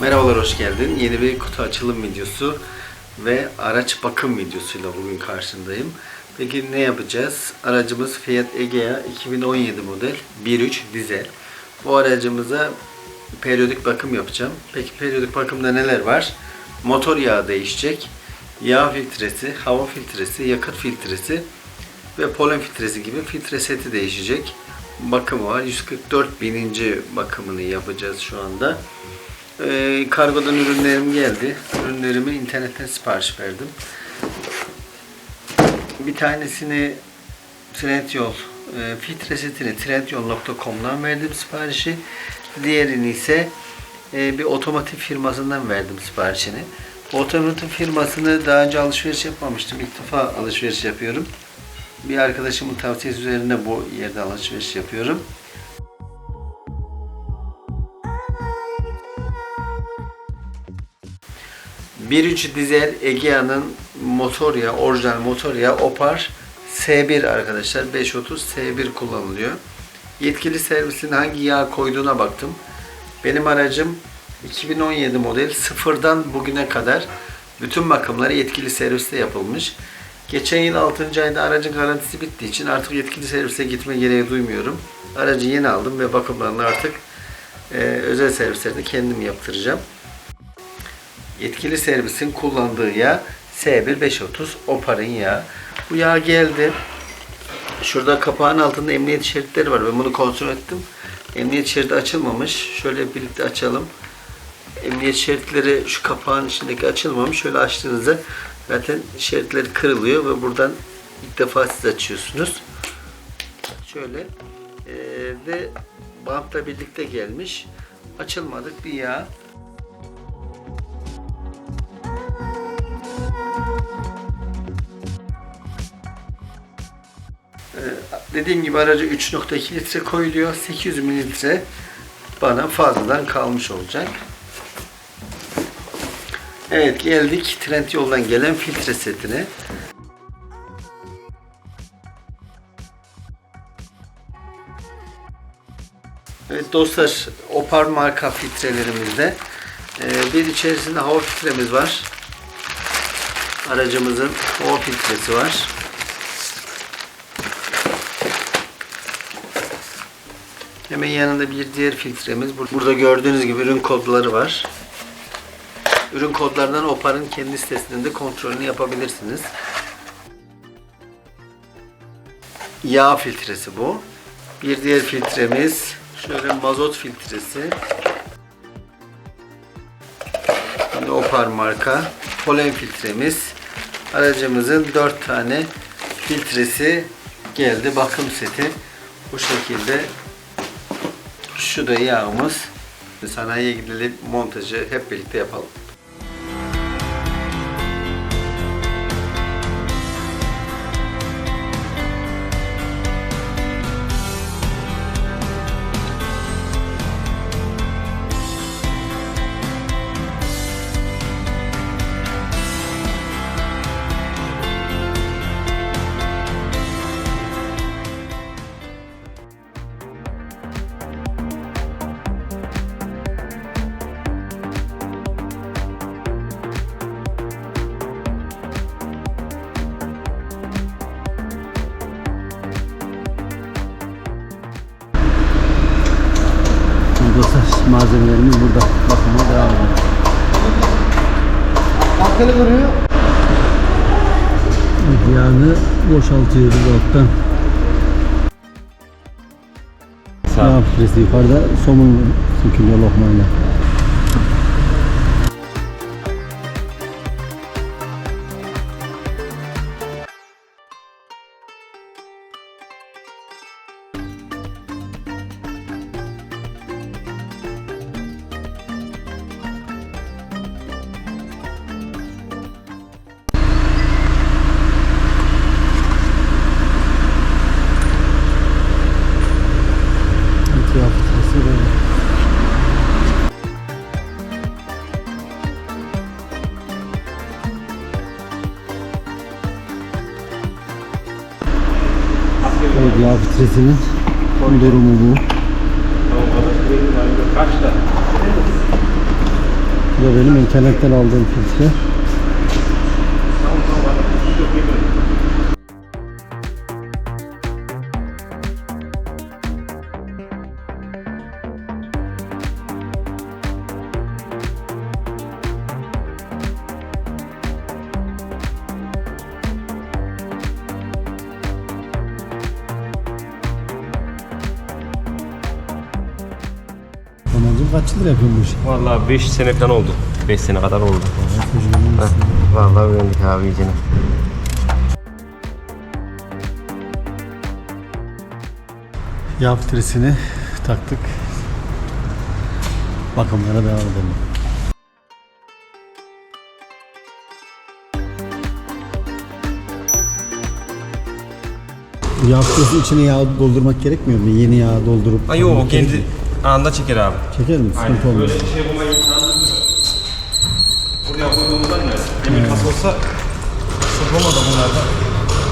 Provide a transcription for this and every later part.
Merhabalar, hoş geldin. Yeni bir kutu açılım videosu ve araç bakım videosuyla bugün karşındayım. Peki ne yapacağız? Aracımız Fiat Egea 2017 model 1.3 dizel. Bu aracımıza periyodik bakım yapacağım. Peki periyodik bakımda neler var? Motor yağı değişecek. Yağ filtresi, hava filtresi, yakıt filtresi ve polen filtresi gibi filtre seti değişecek. Bakımı var. 144 bininci bakımını yapacağız şu anda. Ee, kargodan ürünlerim geldi. Ürünlerimi internetten sipariş verdim. Bir tanesini Trendyol e, setini trendyol.com'dan verdim siparişi. Diğerini ise e, bir otomotiv firmasından verdim siparişini. Otomotiv firmasını daha önce alışveriş yapmamıştım. İlk defa alışveriş yapıyorum. Bir arkadaşımın tavsiyesi üzerine bu yerde alışveriş yapıyorum. Bir üç dizel Egea'nın motor yağı, orijinal motor yağı Opar S1 arkadaşlar. 530 S1 kullanılıyor. Yetkili servisin hangi yağ koyduğuna baktım. Benim aracım 2017 model sıfırdan bugüne kadar bütün bakımları yetkili serviste yapılmış. Geçen yıl 6. ayda aracın garantisi bittiği için artık yetkili servise gitme gereği duymuyorum. Aracı yeni aldım ve bakımlarını artık e, özel servislerde kendim yaptıracağım. Yetkili servisin kullandığı yağ S1530 Opar'ın yağı. Bu yağ geldi. Şurada kapağın altında emniyet şeritleri var. Ben bunu kontrol ettim. Emniyet şeridi açılmamış. Şöyle birlikte açalım. Emniyet şeritleri şu kapağın içindeki açılmamış. Şöyle açtığınızda zaten şeritleri kırılıyor ve buradan ilk defa siz açıyorsunuz. Şöyle eee, ve bantla birlikte gelmiş. Açılmadık bir yağ. Dediğim gibi araca 3.2 litre koyuluyor. 800 mililitre bana fazladan kalmış olacak. Evet geldik Trend yoldan gelen filtre setine. Evet dostlar Opar marka filtrelerimizde ee, bir içerisinde hava filtremiz var. Aracımızın hava filtresi var. Hemen yanında bir diğer filtremiz. Bur- Burada gördüğünüz gibi ürün kodları var. Ürün kodlarından Opar'ın kendi sitesinden de kontrolünü yapabilirsiniz. Yağ filtresi bu. Bir diğer filtremiz şöyle mazot filtresi. Yine Opar marka. Polen filtremiz. Aracımızın 4 tane filtresi geldi. Bakım seti. Bu şekilde şu da yağımız. Sanayiye gidelim montajı hep birlikte yapalım. Malzemelerimiz burada. Bakıma devam ediyor. Arkada duruyor. Evet, yağını boşaltıyoruz alttan. Yağ filtresi yukarıda somun sökülüyor lokmayla. Yağ filtresinin durumu bu. Bu da benim internetten aldığım filtre. Kaç yıldır yapıyorsun bu işi? Vallahi 5 sene falan oldu. 5 sene kadar oldu. Vallahi öğrendik abi iyicene. Yağ filtresini taktık. Bakımlara devam edelim. Yağ filtresinin içine yağ doldurmak gerekmiyor mu? Yeni yağ doldurup... Ha yok o kendi. Anında çeker abi. Çeker mi? Sıkıntı. Böyle şey bulma imkanı Buraya koyduğumuzdan ne? Demir kas olsa sıkılma da bunlarda.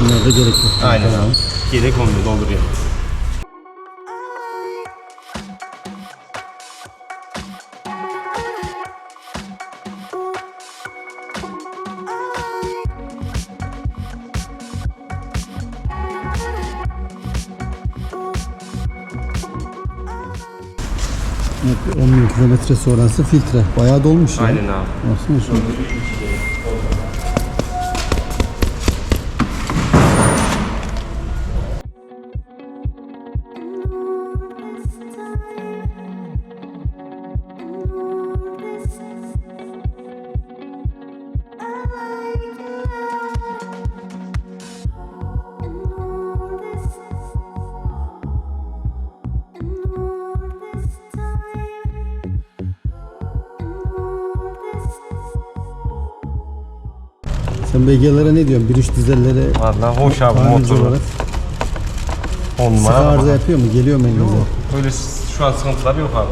Bunlar da gerek yok. Aynen abi. Gerek olmuyor dolduruyor. Evet, 10 bin kilometre sonrası filtre. Bayağı dolmuş ya. Aynen abi. Baksana şu. Sen BG'lere ne diyorsun? 1.3 dizellere Vallahi hoş abi tamirci motoru. olarak 10 sık arıza ama. yapıyor mu? Geliyor mu elinize? Öyle s- şu an sıkıntılar yok abi.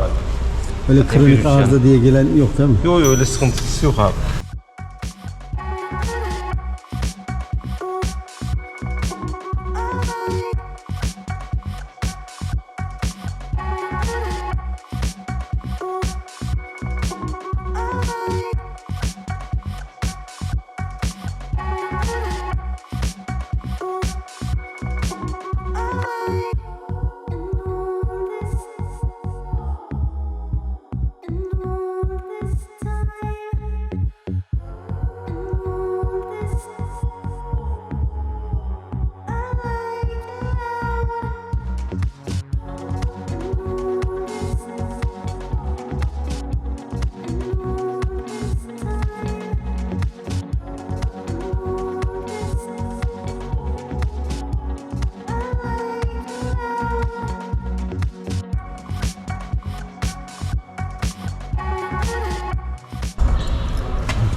Öyle bir kronik üç arıza diye gelen yok değil mi? Yok yok öyle sıkıntısı yok abi.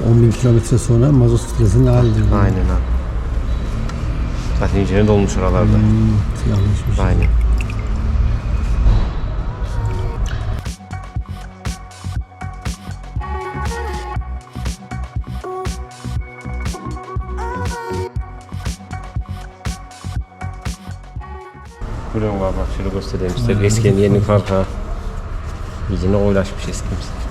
Evet, 10 bin kilometre sonra mazot filtresinin halidir. bu. Aynen abi. Zaten içine dolmuş oralarda. Hmm, yanlışmış. Aynen. Görüyorum abi bak şöyle göstereyim size. Eskinin yeni farkı ha. İyice ne oylaşmış eskimiz.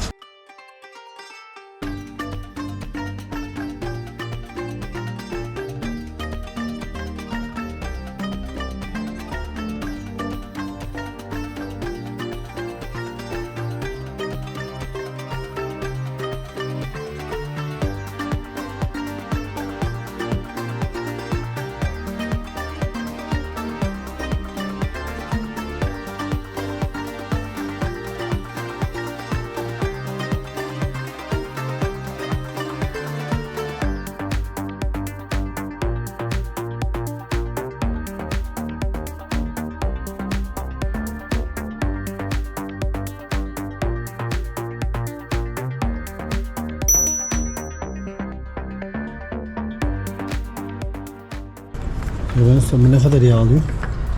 Arabanın sonu ne kadar yağ alıyor?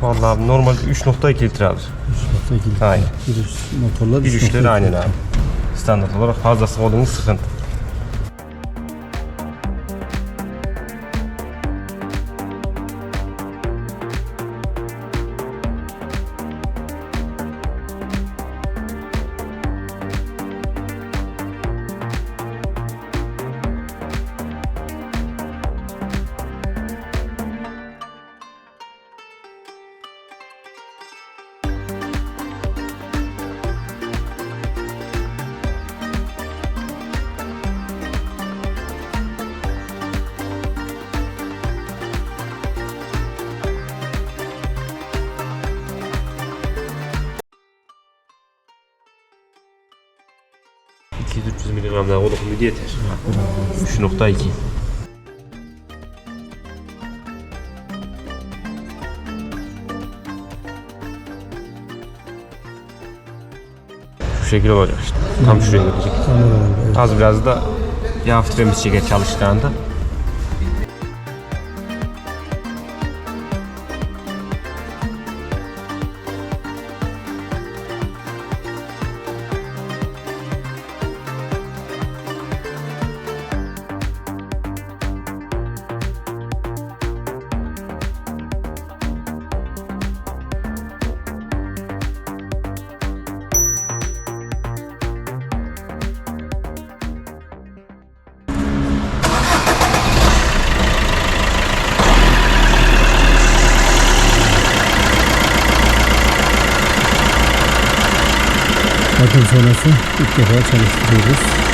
Vallahi abi normalde 3.2 litre alır. 3.2 litre. Aynen. Bir üç motorlar Bir 3.2 üçleri aynen abi. Standart olarak fazlası olduğunu sıkıntı. 200-300 miligram daha oluk muydu yeter. 3.2. Şu şekil olacak işte. Tam şuraya gelecek. Az biraz da yağ filtremiz çeker çalıştığında. Bakım sonrası ilk defa çalıştırıyoruz.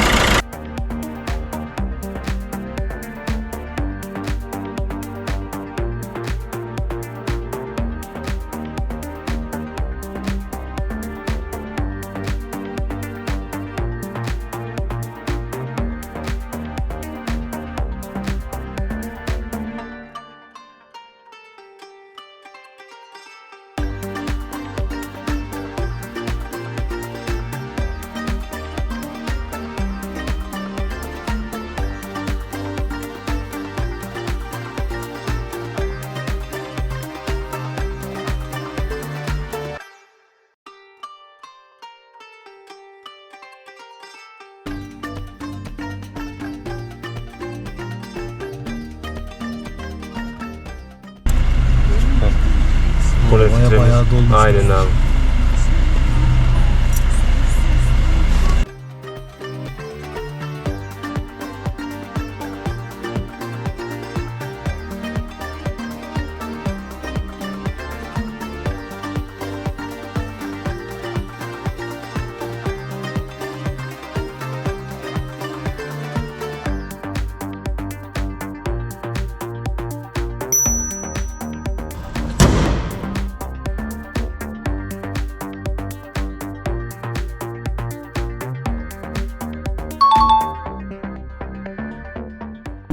Kolay Baya filtremiz. bayağı dolmuş. Aynen abi.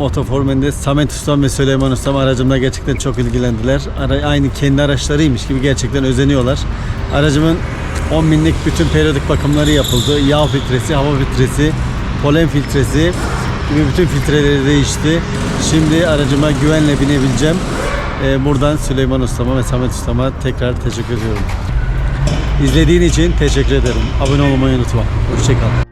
Motoformen'de Samet Ustam ve Süleyman Ustam aracımla gerçekten çok ilgilendiler. Aynı kendi araçlarıymış gibi gerçekten özeniyorlar. Aracımın 10 binlik bütün periyodik bakımları yapıldı. Yağ filtresi, hava filtresi, polen filtresi gibi bütün filtreleri değişti. Şimdi aracıma güvenle binebileceğim. Ee, buradan Süleyman Ustama ve Samet Ustama tekrar teşekkür ediyorum. İzlediğin için teşekkür ederim. Abone olmayı unutma. Hoşçakal.